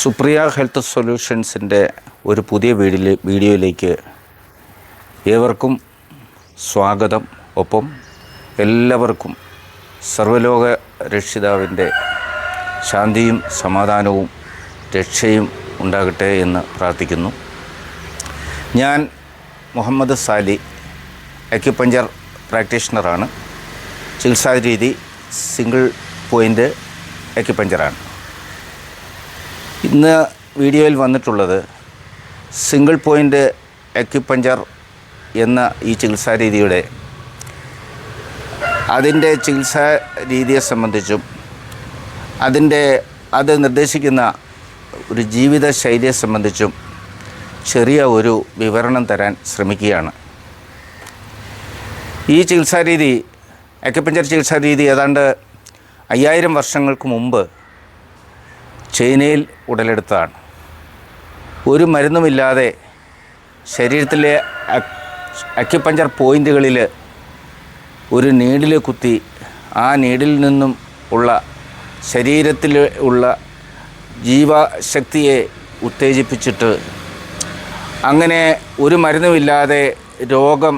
Supriya health സൊല്യൂഷൻസിന്റെ ഒരു പുതിയ video വീഡിയോയിലേക്ക് ഏവർക്കും സ്വാഗതം. ഒപ്പം എല്ലാവർക്കും സർവലോക രക്ഷിതാവിന്റെ ശാന്തിയും സമാധാനവും രക്ഷയും ഉണ്ടാകട്ടെ എന്ന് പ്രാർത്ഥിക്കുന്നു. ഞാൻ മുഹമ്മദ് സാലി അക്യുപഞ്ചർ പ്രാക്ടീഷണറാണ്. ചികിത്സാ രീതി സിംഗിൾ പോയിന്റ് അക്യുപഞ്ചറാണ്. ഇന്ന് വീഡിയോയിൽ വന്നിട്ടുള്ളത് സിംഗിൾ പോയിന്റ് അക്യുപഞ്ചർ എന്ന ഈ ചികിത്സാ രീതിയുടെ അതിന്റെ ചികിത്സാ രീതിയെ സംബന്ധിച്ചും അതിന്റെ അത് നിർദ്ദേശിക്കുന്ന ഒരു ജീവിത ശൈലിയെ സംബന്ധിച്ചും ചെറിയ ഒരു വിവരണം തരാൻ ശ്രമിക്കുകയാണ്. ഈ ചികിത്സാ രീതി അക്യുപഞ്ചർ ചികിത്സാ രീതി ഏതാണ്ട് അയ്യായിരം വർഷങ്ങൾക്ക് മുമ്പ് ചൈനയിൽ ഉടലെടുത്തതാണ്. ഒരു മരുന്നുമില്ലാതെ ശരീരത്തിലെ അക്യുപഞ്ചർ പോയിന്റുകളിൽ ഒരു നീഡിൽ കുത്തി ആ നീഡിൽ നിന്നും ഉള്ള ശരീരത്തിൽ ഉള്ള ജീവശക്തിയെ ഉത്തേജിപ്പിച്ചിട്ട് അങ്ങനെ ഒരു മരുന്നുമില്ലാതെ രോഗം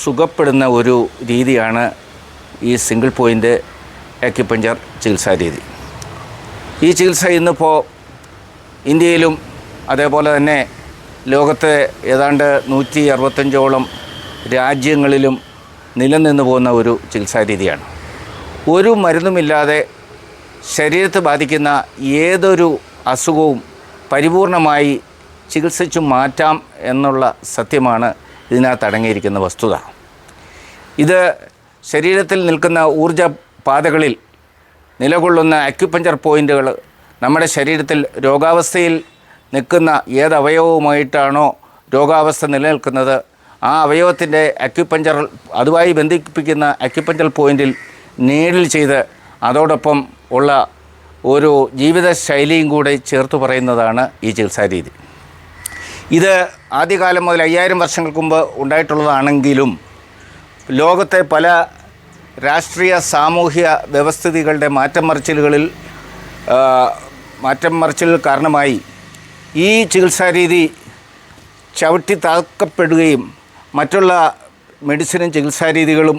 സുഖപ്പെടുന്ന ഒരു രീതിയാണ് ഈ സിംഗിൾ പോയിന്റ് അക്യുപഞ്ചർ ചികിത്സാ രീതി. ഈ ചികിത്സ ഇന്നിപ്പോൾ ഇന്ത്യയിലും അതേപോലെ തന്നെ ലോകത്തെ ഏതാണ്ട് നൂറ്റി അറുപത്തഞ്ചോളം രാജ്യങ്ങളിലും നിലനിന്ന് പോകുന്ന ഒരു ചികിത്സാ രീതിയാണ്. ഒരു മരുന്നുമില്ലാതെ ശരീരത്തെ ബാധിക്കുന്ന ഏതൊരു അസുഖവും പരിപൂർണമായി ചികിത്സിച്ചു മാറ്റാം എന്നുള്ള സത്യമാണ് ഇതിനകത്ത് അടങ്ങിയിരിക്കുന്ന വസ്തുത. ഇത് ശരീരത്തിൽ നിൽക്കുന്ന ഊർജ പാതകളിൽ നിലകൊള്ളുന്ന അക്യുപഞ്ചർ പോയിന്റുകൾ നമ്മുടെ ശരീരത്തിൽ രോഗാവസ്ഥയിൽ നിൽക്കുന്ന ഏത് അവയവവുമായിട്ടാണോ രോഗാവസ്ഥ നിലനിൽക്കുന്നത് ആ അവയവത്തിന്റെ അക്യുപഞ്ചർ അതുമായി ബന്ധിപ്പിക്കുന്ന അക്യുപഞ്ചർ പോയിന്റിൽ നീഡിൽ ചെയ്ത് അതോടൊപ്പം ഉള്ള ഒരു ജീവിത ശൈലിയും കൂടെ ചേർത്ത് പറയുന്നതാണ് ഈ ചികിത്സാ രീതി. ഇത് ആദ്യകാലം മുതൽ അയ്യായിരം വർഷങ്ങൾക്ക് മുമ്പ് ഉണ്ടായിട്ടുള്ളതാണെങ്കിലും ലോകത്തെ പല രാഷ്ട്രീയ സാമൂഹ്യ വ്യവസ്ഥിതികളുടെ മാറ്റം മറിച്ചിലുകളിൽ മാറ്റം മറിച്ചിലുകൾ കാരണമായി ഈ ചികിത്സാരീതി ചവിട്ടി താക്കപ്പെടുകയും മറ്റുള്ള മെഡിസിനും ചികിത്സാരീതികളും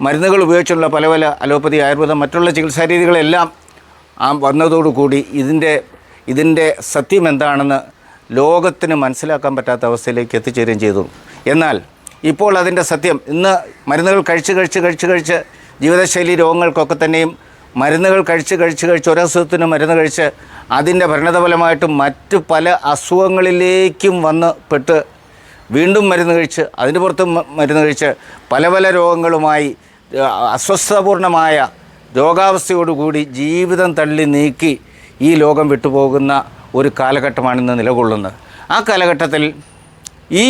മരുന്നുകൾ ഉപയോഗിച്ചുള്ള പല പല അലോപ്പതി ആയുർവേദം മറ്റുള്ള ചികിത്സാരീതികളെല്ലാം ആ വന്നതോടുകൂടി ഇതിന്റെ ഇതിന്റെ സത്യം എന്താണെന്ന് ലോകത്തിന് മനസ്സിലാക്കാൻ പറ്റാത്ത അവസ്ഥയിലേക്ക് എത്തിച്ചേരുകയും ചെയ്തു. എന്നാൽ ഇപ്പോൾ അതിന്റെ സത്യം. ഇന്ന് മരുന്നുകൾ കഴിച്ച് കഴിച്ച് കഴിച്ച് കഴിച്ച് ജീവിതശൈലി രോഗങ്ങൾക്കൊക്കെ തന്നെയും മരുന്നുകൾ കഴിച്ച് കഴിച്ച് കഴിച്ച് ഒരസുഖത്തിന് മരുന്ന് കഴിച്ച് അതിന്റെ പരിണതഫലമായിട്ട് മറ്റ് പല അസുഖങ്ങളിലേക്കും വന്ന് പെട്ട് വീണ്ടും മരുന്ന് കഴിച്ച് അതിന് പുറത്തും മരുന്ന് കഴിച്ച് പല പല രോഗങ്ങളുമായി അസ്വസ്ഥപൂർണമായ രോഗാവസ്ഥയോടുകൂടി ജീവിതം തള്ളി നീക്കി ഈ ലോകം വിട്ടുപോകുന്ന ഒരു കാലഘട്ടമാണ് ഇന്ന് നിലകൊള്ളുന്നത്. ആ കാലഘട്ടത്തിൽ ഈ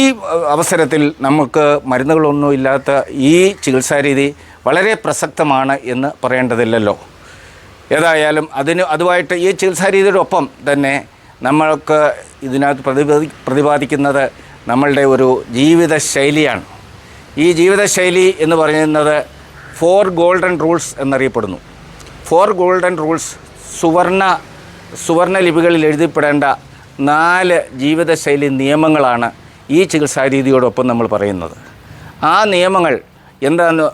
അവസരത്തിൽ നമുക്ക് മരുന്നുകളൊന്നും ഇല്ലാത്ത ഈ ചികിത്സാരീതി വളരെ പ്രസക്തമാണ് എന്ന് പറയേണ്ടതില്ലല്ലോ. ഏതായാലും അതിന് അതുമായിട്ട് ഈ ചികിത്സാ രീതിയുടെ ഒപ്പം തന്നെ നമ്മൾക്ക് ഇതിനകത്ത് പ്രതിപാദി പ്രതിപാദിക്കുന്നത് നമ്മളുടെ ഒരു ജീവിതശൈലിയാണ്. ഈ ജീവിതശൈലി എന്ന് പറയുന്നത് ഫോർ ഗോൾഡൻ റൂൾസ് എന്നറിയപ്പെടുന്നു. ഫോർ ഗോൾഡൻ റൂൾസ് സുവർണ സുവർണ ലിപികളിൽ എഴുതിപ്പെടേണ്ട നാല് ജീവിതശൈലി നിയമങ്ങളാണ് ഈ ചികിത്സാ രീതിയോടൊപ്പം നമ്മൾ പറയുന്നത്. ആ നിയമങ്ങൾ എന്താണെന്ന്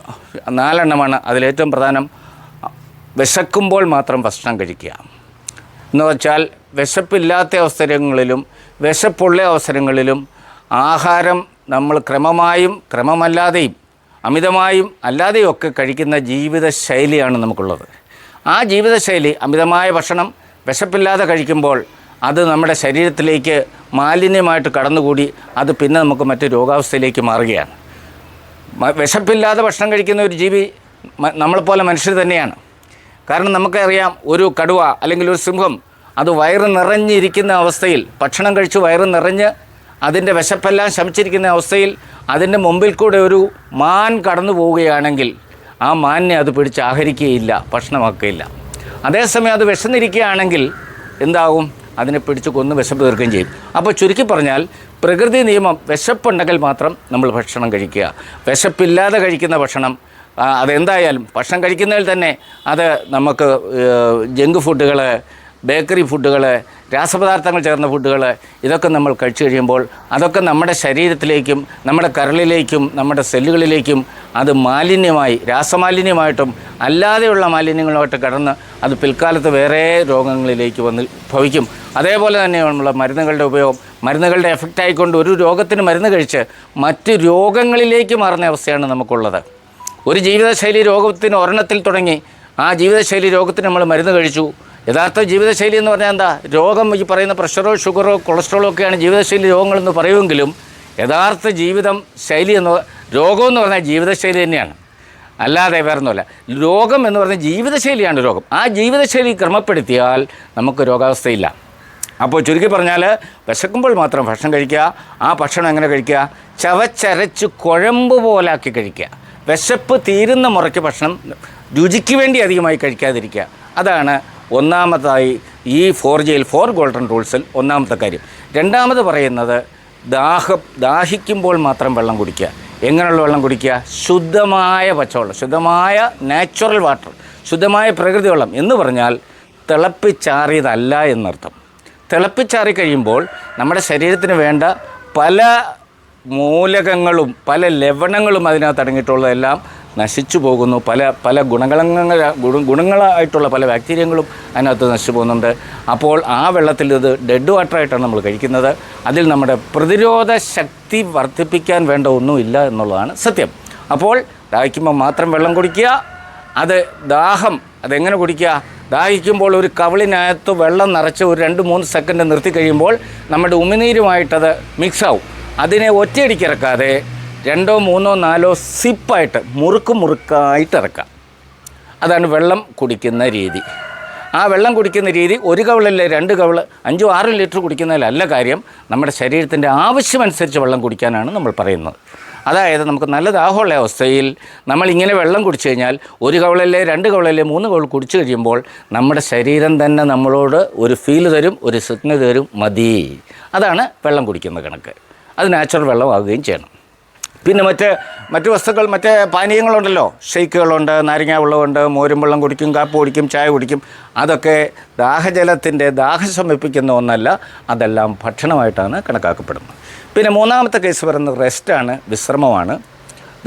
നാലെണ്ണമാണ്. അതിലേറ്റവും പ്രധാനം വിശക്കുമ്പോൾ മാത്രം ഭക്ഷണം കഴിക്കുക. എന്ന് വെച്ചാൽ വിശപ്പില്ലാത്ത അവസരങ്ങളിലും വിശപ്പുള്ള അവസരങ്ങളിലും ആഹാരം നമ്മൾ ക്രമമായും ക്രമമല്ലാതെയും അമിതമായും അല്ലാതെയും ഒക്കെ കഴിക്കുന്ന ജീവിതശൈലിയാണ് നമുക്കുള്ളത്. ആ ജീവിതശൈലി അമിതമായ ഭക്ഷണം വിശപ്പില്ലാതെ കഴിക്കുമ്പോൾ അത് നമ്മുടെ ശരീരത്തിലേക്ക് മാലിന്യമായിട്ട് കടന്നുകൂടി അത് പിന്നെ നമുക്ക് മറ്റു രോഗാവസ്ഥയിലേക്ക് മാറുകയാണ്. വിശപ്പില്ലാതെ ഭക്ഷണം കഴിക്കുന്ന ഒരു ജീവി നമ്മളെപ്പോലെ മനുഷ്യർ തന്നെയാണ്. കാരണം നമുക്കറിയാം ഒരു കടുവ അല്ലെങ്കിൽ ഒരു സിംഹം അത് വയറ് നിറഞ്ഞിരിക്കുന്ന അവസ്ഥയിൽ ഭക്ഷണം കഴിച്ച് വയറ് നിറഞ്ഞ് അതിന്റെ വിശപ്പെല്ലാം ശമിച്ചിരിക്കുന്ന അവസ്ഥയിൽ അതിന്റെ മുമ്പിൽ കൂടെ ഒരു മാൻ കടന്നു പോവുകയാണെങ്കിൽ ആ മാനിനെ അത് പിടിച്ച് ആഹരിക്കുകയില്ല ഭക്ഷണമാക്കുകയില്ല. അതേസമയം അത് വിശന്നിരിക്കുകയാണെങ്കിൽ എന്താകും? അതിനെ പിടിച്ച് കൊന്ന് വിശപ്പ് തീർക്കുകയും ചെയ്യും. അപ്പോൾ ചുരുക്കി പറഞ്ഞാൽ പ്രകൃതി നിയമം വിശപ്പുണ്ടെങ്കിൽ മാത്രം നമ്മൾ ഭക്ഷണം കഴിക്കുക. വിശപ്പില്ലാതെ കഴിക്കുന്ന ഭക്ഷണം അതെന്തായാലും ഭക്ഷണം കഴിക്കുന്നതിൽ തന്നെ അത് നമുക്ക് ജങ്ക് ഫുഡുകൾ ബേക്കറി ഫുഡുകൾ രാസപദാർത്ഥങ്ങൾ ചേർന്ന ഫുഡുകൾ ഇതൊക്കെ നമ്മൾ കഴിച്ചു കഴിയുമ്പോൾ അതൊക്കെ നമ്മുടെ ശരീരത്തിലേക്കും നമ്മുടെ കരളിലേക്കും നമ്മുടെ സെല്ലുകളിലേക്കും അത് മാലിന്യമായി രാസമാലിന്യമായിട്ടും അല്ലാതെയുള്ള മാലിന്യങ്ങളുമായിട്ട് കടന്ന് അത് പിൽക്കാലത്ത് വേറെ രോഗങ്ങളിലേക്ക് വന്ന് ഭവിക്കും. അതേപോലെ തന്നെയുള്ള മരുന്നുകളുടെ ഉപയോഗം മരുന്നുകളുടെ എഫക്റ്റ് ആയിക്കൊണ്ട് ഒരു രോഗത്തിന് മരുന്ന് കഴിച്ച് മറ്റ് രോഗങ്ങളിലേക്ക് മാറുന്ന അവസ്ഥയാണ് നമുക്കുള്ളത്. ഒരു ജീവിതശൈലി രോഗത്തിന് ഒരെണ്ണത്തിൽ തുടങ്ങി ആ ജീവിതശൈലി രോഗത്തിന് നമ്മൾ മരുന്ന് കഴിച്ചു. യഥാർത്ഥ ജീവിതശൈലി എന്ന് പറഞ്ഞാൽ എന്താ? രോഗം ഈ പറയുന്ന പ്രഷറോ ഷുഗറോ കൊളസ്ട്രോളോ ഒക്കെയാണ് ജീവിതശൈലി രോഗങ്ങളെന്ന് പറയുമെങ്കിലും യഥാർത്ഥ ജീവിതം ശൈലി എന്ന് രോഗം എന്ന് പറഞ്ഞാൽ ജീവിതശൈലി തന്നെയാണ്. അല്ലാതെ വേറെ ഒന്നുമല്ല. രോഗം എന്ന് പറഞ്ഞാൽ ജീവിതശൈലിയാണ് രോഗം. ആ ജീവിതശൈലി ക്രമപ്പെടുത്തിയാൽ നമുക്ക് രോഗാവസ്ഥയില്ല. അപ്പോൾ ചുരുക്കി പറഞ്ഞാൽ വിശക്കുമ്പോൾ മാത്രം ഭക്ഷണം കഴിക്കുക ആ ഭക്ഷണം എങ്ങനെ കഴിക്കുക? ചവച്ചരച്ച് കുഴമ്പ് പോലാക്കി കഴിക്കുക. വിശപ്പ് തീരുന്ന മുറയ്ക്ക് ഭക്ഷണം രുചിക്ക് വേണ്ടി അധികമായി കഴിക്കാതിരിക്കുക. അതാണ് ഒന്നാമതായി ഈ ഫോർ ജയിൽ ഫോർ ഗോൾഡൻ റൂൾസിൽ ഒന്നാമത്തെ കാര്യം. രണ്ടാമത് പറയുന്നത് ദാഹം ദാഹിക്കുമ്പോൾ മാത്രം വെള്ളം കുടിക്കുക. എങ്ങനെയുള്ള വെള്ളം കുടിക്കുക? ശുദ്ധമായ പച്ചവെള്ളം ശുദ്ധമായ നാച്ചുറൽ വാട്ടർ ശുദ്ധമായ പ്രകൃതി വെള്ളം എന്ന് പറഞ്ഞാൽ തിളപ്പിച്ചാറിയതല്ല എന്നർത്ഥം. തിളപ്പിച്ചാറി കഴിയുമ്പോൾ നമ്മുടെ ശരീരത്തിന് വേണ്ട പല മൂലകങ്ങളും പല ലവണങ്ങളും അതിനകത്ത് അടങ്ങിയിട്ടുള്ളതെല്ലാം നശിച്ചു പോകുന്നു. പല പല ഗുണങ്ങളങ്ങൾ ഗുണ ഗുണങ്ങളായിട്ടുള്ള പല ബാക്ടീരിയങ്ങളും അതിനകത്ത് നശിച്ചു പോകുന്നുണ്ട്. അപ്പോൾ ആ വെള്ളത്തിൽ ഇത് ഡെഡ് വാട്ടറായിട്ടാണ് നമ്മൾ കഴിക്കുന്നത്. അതിൽ നമ്മുടെ പ്രതിരോധ ശക്തി വർദ്ധിപ്പിക്കാൻ വേണ്ട ഒന്നുമില്ല എന്നുള്ളതാണ് സത്യം. അപ്പോൾ ദാഹിക്കുമ്പോൾ മാത്രം വെള്ളം കുടിക്കുക അത് ദാഹം അതെങ്ങനെ കുടിക്കുക? ദാഹിക്കുമ്പോൾ ഒരു കവിളിനകത്ത് വെള്ളം നിറച്ച് ഒരു രണ്ട് മൂന്ന് സെക്കൻഡ് നിർത്തി കഴിയുമ്പോൾ നമ്മുടെ ഉമിനീരുമായിട്ടത് മിക്സാവും അതിനെ ഒറ്റയടിക്ക് ഇറക്കാതെ രണ്ടോ മൂന്നോ നാലോ സിപ്പായിട്ട് മുറുക്ക് മുറുക്കായിട്ട് ഇറക്കാം. അതാണ് വെള്ളം കുടിക്കുന്ന രീതി. ആ വെള്ളം കുടിക്കുന്ന രീതി ഒരു കവിളല്ലേ രണ്ട് കവിൾ അഞ്ചോ ആറ് ലിറ്റർ കുടിക്കുന്നതിലല്ല കാര്യം. നമ്മുടെ ശരീരത്തിന്റെ ആവശ്യമനുസരിച്ച് വെള്ളം കുടിക്കാനാണ് നമ്മൾ പറയുന്നത്. അതായത് നമുക്ക് നല്ല ദാഹമുള്ള അവസ്ഥയിൽ നമ്മൾ ഇങ്ങനെ വെള്ളം കുടിച്ചു കഴിഞ്ഞാൽ ഒരു കവളല്ലേ രണ്ട് കവളല്ലേ മൂന്ന് കവൾ കുടിച്ചു കഴിയുമ്പോൾ നമ്മുടെ ശരീരം തന്നെ നമ്മളോട് ഒരു ഫീൽ തരും ഒരു സിഗ്നൽ തരും മതി. അതാണ് വെള്ളം കുടിക്കുന്ന കണക്ക്. അത് നാച്ചുറൽ വെള്ളമാവുകയും ചെയ്യണം. പിന്നെ മറ്റ് മറ്റു വസ്തുക്കൾ മറ്റ് പാനീയങ്ങളുണ്ടല്ലോ. ഷെയ്ക്കുകളുണ്ട് നാരങ്ങ വെള്ളമുണ്ട് മോരും വെള്ളം കുടിക്കും കാപ്പ് കുടിക്കും ചായ കുടിക്കും. അതൊക്കെ ദാഹജലത്തിന്റെ ദാഹം ശമിപ്പിക്കുന്ന ഒന്നല്ല അതെല്ലാം ഭക്ഷണമായിട്ടാണ് കണക്കാക്കപ്പെടുന്നത്. പിന്നെ മൂന്നാമത്തെ കേസ് പറയുന്നത് റെസ്റ്റാണ് വിശ്രമമാണ്.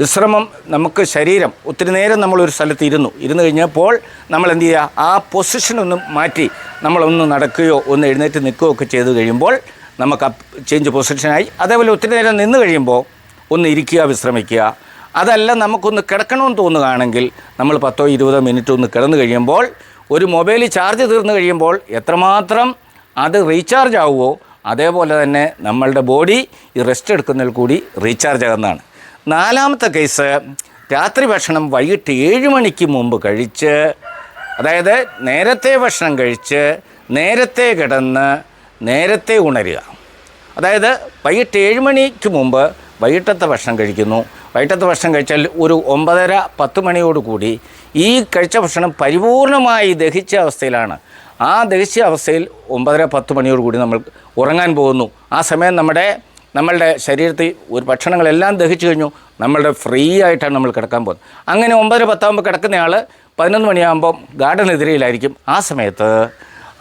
വിശ്രമം നമുക്ക് ശരീരം ഒത്തിരി നേരം നമ്മളൊരു സ്ഥലത്ത് ഇരുന്നു. ഇരുന്ന് കഴിഞ്ഞപ്പോൾ നമ്മൾ എന്ത് ചെയ്യുക? ആ പൊസിഷനൊന്ന് മാറ്റി നമ്മളൊന്ന് നടക്കുകയോ ഒന്ന് എഴുന്നേറ്റ് നിൽക്കുകയോ ഒക്കെ ചെയ്ത് കഴിയുമ്പോൾ നമുക്ക് ചേഞ്ച് പൊസിഷനായി അതേപോലെ ഒത്തിരി നേരം നിന്ന് കഴിയുമ്പോൾ ഒന്ന് ഇരിക്കുക വിശ്രമിക്കുക. അതല്ല നമുക്കൊന്ന് കിടക്കണമെന്ന് തോന്നുകയാണെങ്കിൽ നമ്മൾ പത്തോ ഇരുപതോ മിനിറ്റ് ഒന്ന് കിടന്നു കഴിയുമ്പോൾ ഒരു മൊബൈൽ ചാർജ് തീർന്നു കഴിയുമ്പോൾ എത്രമാത്രം അത് റീചാർജ് ആവുമോ അതേപോലെ തന്നെ നമ്മളുടെ ബോഡി ഈ റെസ്റ്റ് എടുക്കുന്നതിൽ കൂടി റീചാർജ് ആകുന്നതാണ്. നാലാമത്തെ കേസ് രാത്രി ഭക്ഷണം വൈകിട്ട് ഏഴ് മണിക്ക് മുമ്പ് കഴിച്ച് അതായത് നേരത്തെ ഭക്ഷണം കഴിച്ച് നേരത്തെ കിടന്ന് നേരത്തെ ഉണരുക. അതായത് വൈകിട്ട് ഏഴ് മണിക്ക് മുമ്പ് വൈകിട്ടത്തെ ഭക്ഷണം കഴിക്കുന്നു. വൈകിട്ടത്തെ ഭക്ഷണം കഴിച്ചാൽ ഒരു ഒമ്പതര പത്ത് മണിയോടുകൂടി ഈ കഴിച്ച ഭക്ഷണം പരിപൂർണമായി ദഹിച്ച അവസ്ഥയിലാണ്. ആ ദഹിച്ച അവസ്ഥയിൽ ഒമ്പതര പത്ത് മണിയോടുകൂടി നമ്മൾ ഉറങ്ങാൻ പോകുന്നു. ആ സമയം നമ്മുടെ നമ്മളുടെ ശരീരത്തിൽ ഒരു ഭക്ഷണങ്ങളെല്ലാം ദഹിച്ചു കഴിഞ്ഞു. നമ്മളുടെ ഫ്രീ ആയിട്ടാണ് നമ്മൾ കിടക്കാൻ പോകുന്നത്. അങ്ങനെ ഒമ്പതര പത്താകുമ്പോൾ കിടക്കുന്നയാൾ പതിനൊന്ന് മണിയാകുമ്പം ഗാർഡനെതിരെയിലായിരിക്കും ആ സമയത്ത്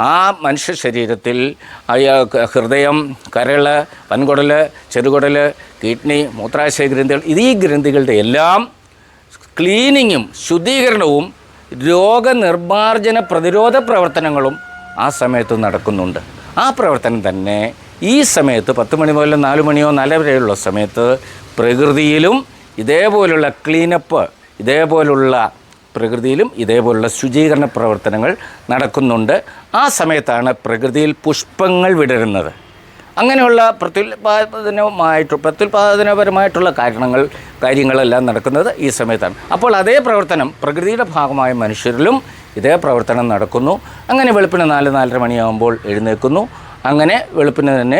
ആ മനുഷ്യ ശരീരത്തിൽ ഹൃദയം കരൾ വൻകുടൽ ചെറുകുടൽ കിഡ്നി മൂത്രാശയ ഗ്രന്ഥികൾ ഈ ഗ്രന്ഥികളുടെ എല്ലാം ക്ലീനിങ്ങും ശുദ്ധീകരണവും രോഗനിർമാർജന പ്രതിരോധ പ്രവർത്തനങ്ങളും ആ സമയത്ത് നടക്കുന്നുണ്ട്. ആ പ്രവർത്തനം തന്നെ ഈ സമയത്ത് പത്ത് മണി മുതൽ നാല് മണിയോ നാല് വരെയുള്ള സമയത്ത് പ്രകൃതിയിലും ഇതേപോലുള്ള ക്ലീനപ്പ് ഇതേപോലുള്ള പ്രകൃതിയിലും ഇതേപോലുള്ള ശുചീകരണ പ്രവർത്തനങ്ങൾ നടക്കുന്നുണ്ട്. ആ സമയത്താണ് പ്രകൃതിയിൽ പുഷ്പങ്ങൾ വിടരുന്നത്. അങ്ങനെയുള്ള പ്രത്യുൽപാദനമായിട്ട് പ്രത്യുൽപാദനപരമായിട്ടുള്ള കാരണങ്ങൾ കാര്യങ്ങളെല്ലാം നടക്കുന്നത് ഈ സമയത്താണ്. അപ്പോൾ അതേ പ്രവർത്തനം പ്രകൃതിയുടെ ഭാഗമായ മനുഷ്യരിലും ഇതേ പ്രവർത്തനം നടക്കുന്നു. അങ്ങനെ വെളുപ്പിന് നാല് നാലര മണിയാകുമ്പോൾ എഴുന്നേൽക്കുന്നു. അങ്ങനെ വെളുപ്പിന് തന്നെ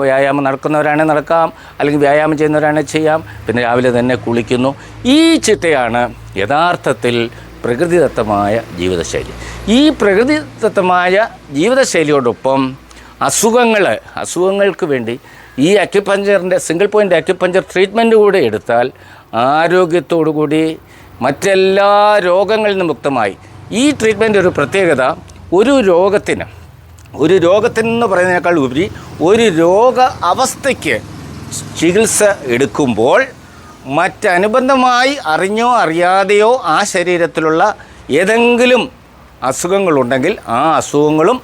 വ്യായാമം നടക്കുന്നവരാണെ നടക്കാം അല്ലെങ്കിൽ വ്യായാമം ചെയ്യുന്നവരാണെ ചെയ്യാം പിന്നെ രാവിലെ തന്നെ കുളിക്കുന്നു. ഈ ചിട്ടയാണ് യഥാർത്ഥത്തിൽ പ്രകൃതിദത്തമായ ജീവിതശൈലി. ഈ പ്രകൃതിദത്തമായ ജീവിതശൈലിയോടൊപ്പം അസുഖങ്ങൾ അസുഖങ്ങൾക്ക് വേണ്ടി ഈ അക്യുപഞ്ചറിന്റെ സിംഗിൾ പോയിന്റ് അക്യുപഞ്ചർ ട്രീറ്റ്മെന്റ് കൂടെ എടുത്താൽ ആരോഗ്യത്തോടു കൂടി മറ്റെല്ലാ രോഗങ്ങളിൽ നിന്നും മുക്തമായി. ഈ ട്രീറ്റ്മെന്റ് ഒരു പ്രത്യേകത ഒരു രോഗത്തിന് ഒരു രോഗത്തിനെന്ന് പറയുന്നതിനേക്കാൾ ഉപരി ഒരു രോഗ അവസ്ഥയ്ക്ക് ചികിത്സ എടുക്കുമ്പോൾ മറ്റനുബന്ധമായി അറിഞ്ഞോ അറിയാതെയോ ആ ശരീരത്തിലുള്ള ഏതെങ്കിലും അസുഖങ്ങളുണ്ടെങ്കിൽ ആ അസുഖങ്ങളും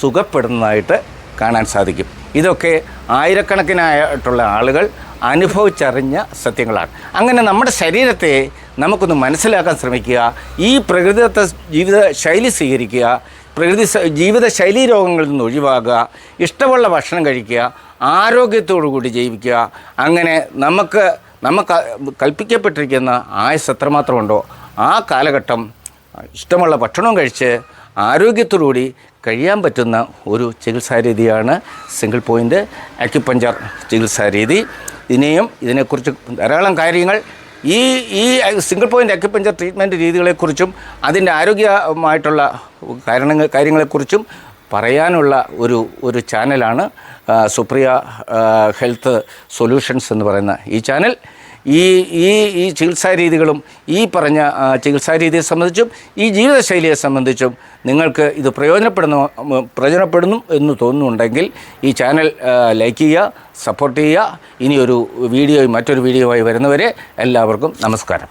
സുഖപ്പെടുന്നതായിട്ട് കാണാൻ സാധിക്കും. ഇതൊക്കെ ആയിരക്കണക്കിനായിട്ടുള്ള ആളുകൾ അനുഭവിച്ചറിഞ്ഞ സത്യങ്ങളാണ്. അങ്ങനെ നമ്മുടെ ശരീരത്തെ നമുക്കൊന്ന് മനസ്സിലാക്കാൻ ശ്രമിക്കുക. ഈ പ്രകൃതിദത്ത ജീവിത ശൈലി സ്വീകരിക്കുക. പ്രകൃതി ജീവിതശൈലി ജീവിത ശൈലീ രോഗങ്ങളിൽ നിന്ന് ഒഴിവാകുക. ഇഷ്ടമുള്ള ഭക്ഷണം കഴിക്കുക. ആരോഗ്യത്തോടു കൂടി ജീവിക്കുക. അങ്ങനെ നമുക്ക് നമുക്ക് കൽപ്പിക്കപ്പെട്ടിരിക്കുന്ന ആയുസ് എത്രമാത്രമുണ്ടോ ആ കാലഘട്ടം ഇഷ്ടമുള്ള ഭക്ഷണവും കഴിച്ച് ആരോഗ്യത്തോടുകൂടി കഴിയാൻ പറ്റുന്ന ഒരു ചികിത്സാ രീതിയാണ് സിംഗിൾ പോയിന്റ് അക്യുപഞ്ചർ ചികിത്സാ രീതി. ഇനിയും ഇതിനെക്കുറിച്ച് ധാരാളം കാര്യങ്ങൾ ഈ ഈ സിംഗിൾ പോയിന്റ് അക്യുപഞ്ചർ ട്രീറ്റ്മെന്റ് രീതികളെക്കുറിച്ചും അതിന്റെ ആരോഗ്യമായിട്ടുള്ള കാരണങ്ങൾ കാര്യങ്ങളെക്കുറിച്ചും പറയാനുള്ള ഒരു ഒരു ചാനലാണ് സുപ്രിയ ഹെൽത്ത് സൊല്യൂഷൻസ് എന്ന് പറയുന്ന ഈ ചാനൽ ഈ ഈ ഈ ചികിത്സാ രീതികളും ഈ പറഞ്ഞ ചികിത്സാ രീതിയെ സംബന്ധിച്ചും ഈ ജീവിതശൈലിയെ സംബന്ധിച്ചും നിങ്ങൾക്ക് ഇത് പ്രയോജനപ്പെടുന്നു പ്രയോജനപ്പെടുന്നു എന്ന് തോന്നുന്നുണ്ടെങ്കിൽ ഈ ചാനൽ ലൈക്ക് ചെയ്യുക സപ്പോർട്ട് ചെയ്യുക. ഇനിയൊരു വീഡിയോയും മറ്റൊരു വീഡിയോയുമായി വരുന്നവരെ എല്ലാവർക്കും നമസ്കാരം.